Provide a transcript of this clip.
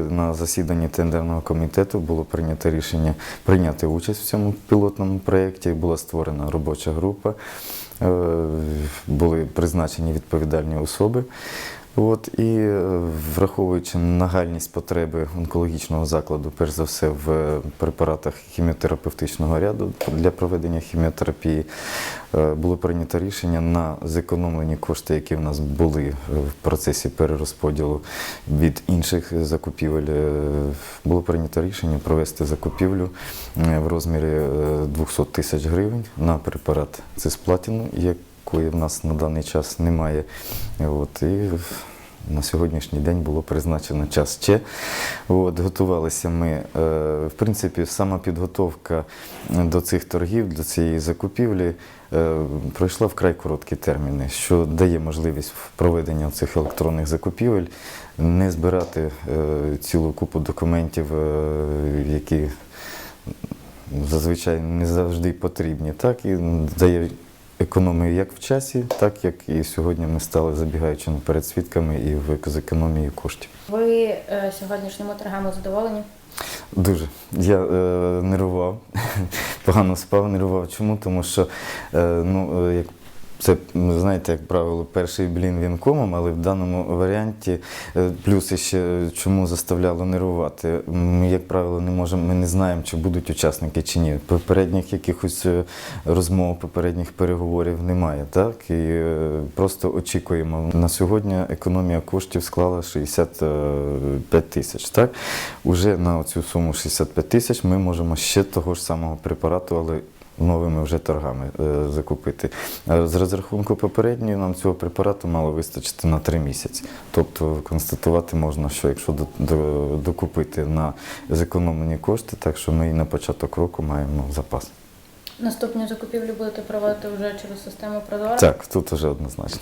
На засіданні тендерного комітету було прийнято рішення прийняти участь в цьому пілотному проєкті. Була створена робоча група, е, були призначені відповідальні особи. От, і е, враховуючи нагальність потреби онкологічного закладу, перш за все в препаратах хіміотерапевтичного ряду для проведення хіміотерапії, е, було прийнято рішення на зекономлені кошти, які в нас були е, в процесі перерозподілу від інших закупівель. е, Було прийнято рішення провести закупівлю е, в розмірі е, 200 тисяч гривень на препарат цисплатіну, якої в нас на даний час немає. От, і на сьогоднішній день було призначено час ще. От, готувалися ми. е, В принципі, сама підготовка до цих торгів, до цієї закупівлі е, пройшла вкрай короткі терміни, що дає можливість проведення цих електронних закупівель не збирати е, цілу купу документів, які зазвичай не завжди потрібні, так і дає економію як в часі, так як і сьогодні ми стали забігаючи наперед свідками і в економії коштів. Ви е, сьогоднішніми торгами задоволені? Дуже. Я е, нервував, погано спав, нервував. Чому? Тому що е, ну, е, як це, ну, знаєте, як правило, перший блін він комом, але в даному варіанті е, плюс ще чому заставляло нервувати. Ми, як правило, не можемо, ми не знаємо, чи будуть учасники чи ні. Попередніх якихось е, розмов, попередніх переговорів немає. Так? І е, просто очікуємо. На сьогодні економія коштів склала 65 тисяч. Так? Уже на цю суму 65 тисяч ми можемо ще того ж самого препарату, але новими вже торгами е, закупити. З розрахунку попередньої нам цього препарату мало вистачити на 3 місяці. Тобто констатувати можна, що якщо до- до- докупити на зекономлені кошти, так що ми і на початок року маємо запас. Наступні закупівлі будете проводити вже через систему Прозоро? Так, тут вже однозначно.